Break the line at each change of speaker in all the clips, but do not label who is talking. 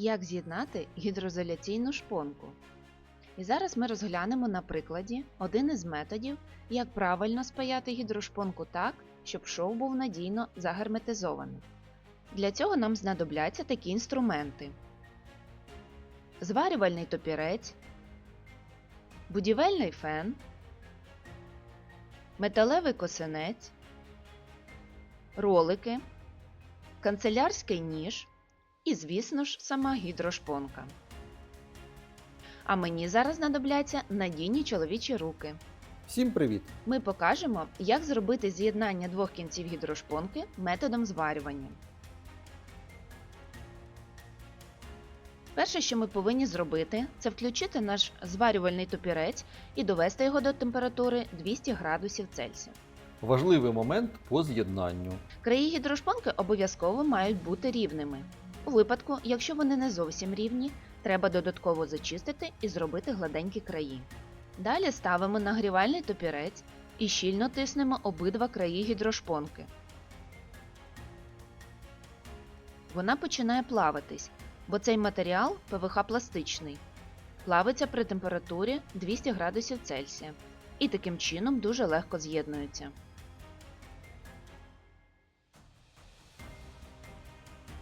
як з'єднати гідроізоляційну шпонку. І зараз ми розглянемо на прикладі один із методів, як правильно спаяти гідрошпонку так, щоб шов був надійно загерметизований. Для цього нам знадобляться такі інструменти: зварювальний топірець, будівельний фен, металевий косинець, ролики, канцелярський ніж і, звісно ж, сама гідрошпонка. А мені зараз знадобляться надійні чоловічі руки.
Всім привіт!
Ми покажемо, як зробити з'єднання двох кінців гідрошпонки методом зварювання. Перше, що ми повинні зробити, це включити наш зварювальний топірець і довести його до температури 200 градусів Цельсія.
Важливий момент по з'єднанню.
Краї гідрошпонки обов'язково мають бути рівними. У випадку, якщо вони не зовсім рівні, треба додатково зачистити і зробити гладенькі краї. Далі ставимо нагрівальний топірець і щільно тиснемо обидва краї гідрошпонки. Вона починає плавитись, бо цей матеріал ПВХ пластичний. Плавиться при температурі 200 градусів Цельсія і таким чином дуже легко з'єднується.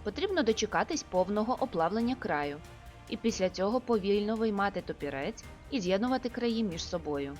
Потрібно дочекатись повного оплавлення краю, і після цього повільно виймати топірець і з'єднувати краї між собою.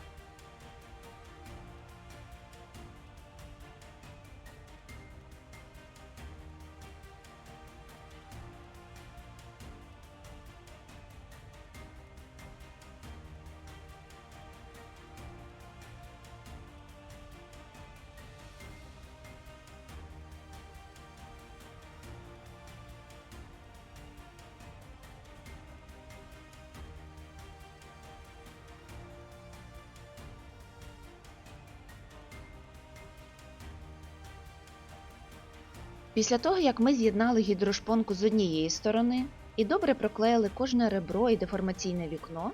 Після того, як ми з'єднали гідрошпонку з однієї сторони і добре проклеїли кожне ребро і деформаційне вікно,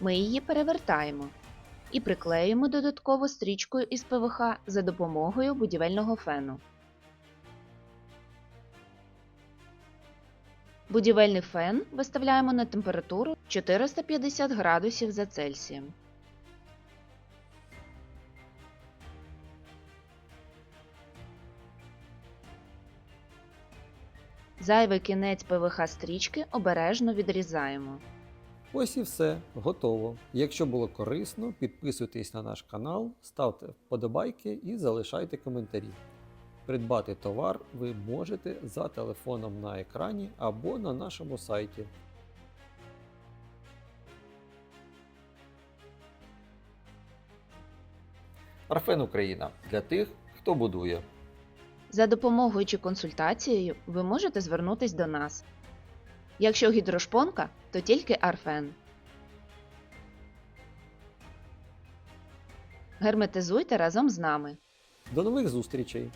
ми її перевертаємо і приклеюємо додатково стрічкою із ПВХ за допомогою будівельного фену. Будівельний фен виставляємо на температуру 450 градусів за Цельсієм. Зайвий кінець ПВХ стрічки обережно відрізаємо.
Ось і все, готово. Якщо було корисно, підписуйтесь на наш канал, ставте вподобайки і залишайте коментарі. Придбати товар ви можете за телефоном на екрані або на нашому сайті. Арфен Україна для тих, хто будує.
За допомогою чи консультацією ви можете звернутись до нас. Якщо гідрошпонка, то тільки Арфен. Герметизуйте разом з нами.
До нових зустрічей!